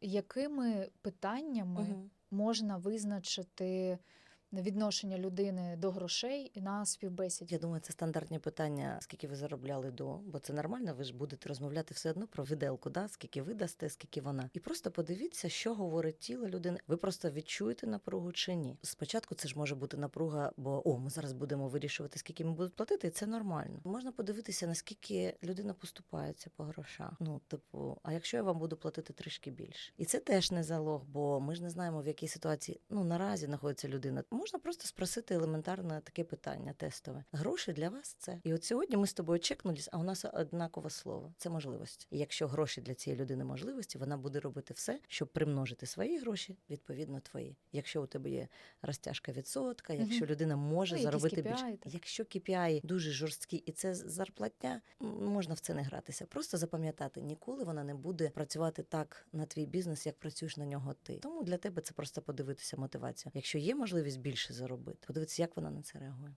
Якими питаннями угу. можна визначити відношення людини до грошей на співбесіді? Я думаю, це стандартні питання, скільки ви заробляли до, бо це нормально. Ви ж будете розмовляти все одно про віделку, да? скільки ви дасте, скільки вона. І просто подивіться, що говорить тіло людини. Ви просто відчуєте напругу чи ні. Спочатку це ж може бути напруга, бо о, ми зараз будемо вирішувати, скільки ми будуть платити, і це нормально. Можна подивитися, наскільки людина поступається по грошах. Ну, типу, а якщо я вам буду платити трішки більше, і це теж не залог, бо ми ж не знаємо, в якій ситуації ну наразі знаходиться людина. Можна просто спросити елементарне таке питання тестове. Гроші для вас це. І от сьогодні ми з тобою чекнулись, а у нас однакове слово це можливості. І якщо гроші для цієї людини можливості, вона буде робити все, щоб примножити свої гроші, відповідно твої. Якщо у тебе є розтяжка відсотка, якщо людина може Ну, заробити KPI, більше, так. якщо KPI дуже жорсткі і це зарплатня, можна в це не гратися. Просто запам'ятати, ніколи вона не буде працювати так на твій бізнес, як працюєш на нього ти. Тому для тебе це просто подивитися мотивацію. Якщо є можливість більше заробити, подивитися, як вона на це реагує.